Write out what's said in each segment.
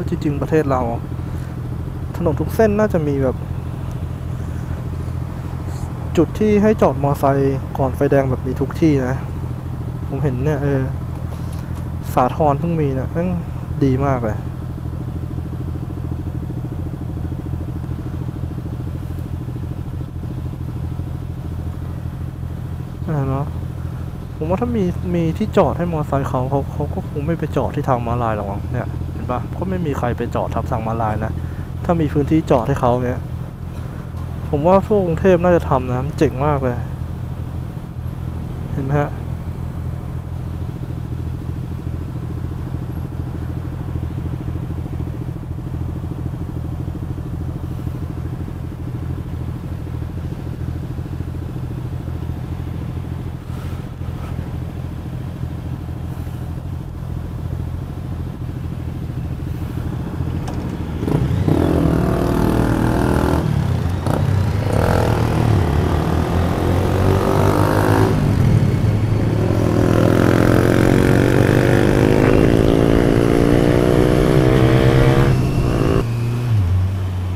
ราะจริงๆประเทศเรา ถนนทุกเส้นน่าจะมีแบบ จุดที่ให้จอดมอไซค์ก่อนไฟแดงแบบนี้ทุกที่นะ ผมเห็นเนี่ยเออ สาทรเพิ่งมีเนี่ยแม่งดีมากเลยเนาะผมว่าถ้ามีมีที่จอดให้มอเตอร์ไซค์เขาเขาเขาก็คงไม่ไปจอดที่ทางม้าลายหรอกเนี่ย ปะก็ไม่มีใครไปจอดทับสั่งมาลายนะ ถ้ามีพื้นที่จอดให้เขาเนี่ย ผมว่าพวกกรุงเทพน่าจะทำนะเจ๋งมากเลย เห็นไหมฮะ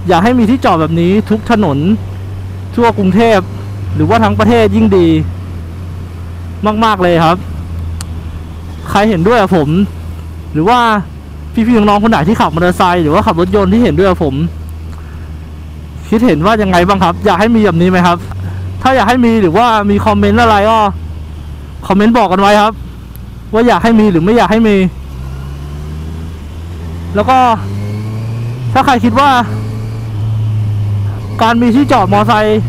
อยากให้มีที่จอดแบบนี้ทุกถนน ทั่วกรุงเทพ หรือว่าทั้งประเทศยิ่งดี มากๆเลยครับ ใครเห็นด้วยกับผม หรือว่าพี่ๆน้องๆคนไหนที่ขับมอเตอร์ไซค์หรือว่าขับรถยนต์ที่เห็นด้วยกับผม คิดเห็นว่ายังไงบ้างครับ อยากให้มีแบบนี้ไหมครับ ถ้าอยากให้มีหรือว่ามีคอมเมนต์อะไรก็คอมเมนต์บอกกันไว้ครับ ว่าอยากให้มีหรือไม่อยากให้มี แล้วก็ ถ้าใครคิดว่า การมีที่จอดมอไซค์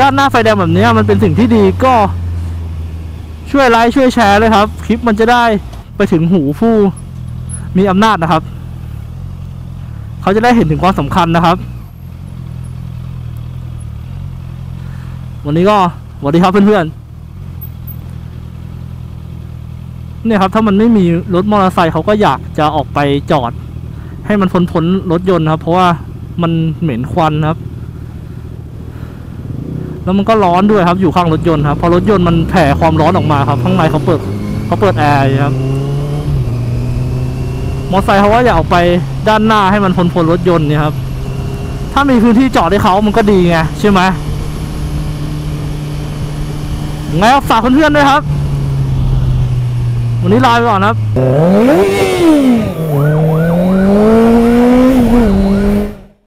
ด้านหน้าไฟแดงแบบนี้มันเป็นสิ่งที่ดีก็ช่วยไลค์ช่วยแชร์เลยครับ คลิปมันจะได้ไปถึงหูผู้มีอำนาจนะครับ เขาจะได้เห็นถึงความสำคัญนะครับ วันนี้ก็สวัสดีครับเพื่อนๆเนี่ยครับ ถ้ามันไม่มีรถมอเตอร์ไซค์เขาก็อยากจะออกไปจอด ให้มันพ้นพ้นรถยนต์ครับ เพราะว่า มันเหม็นควันครับ แล้วมันก็ร้อนด้วยครับ อยู่ข้างรถยนต์ครับ พอรถยนต์มันแผ่ความร้อนออกมาครับ ข้างในเขาเปิดเขาเปิดแอร์ครับ มอเตอร์ไซค์เขาว่าอยากออกไปด้านหน้าให้มันพ้นพ้นรถยนต์เนี่ยครับ ถ้ามีพื้นที่จอดให้เขามันก็ดีไงใช่ไหมยังไงฝากเพื่อนๆด้วยครับ วันนี้ลาไปก่อนครับ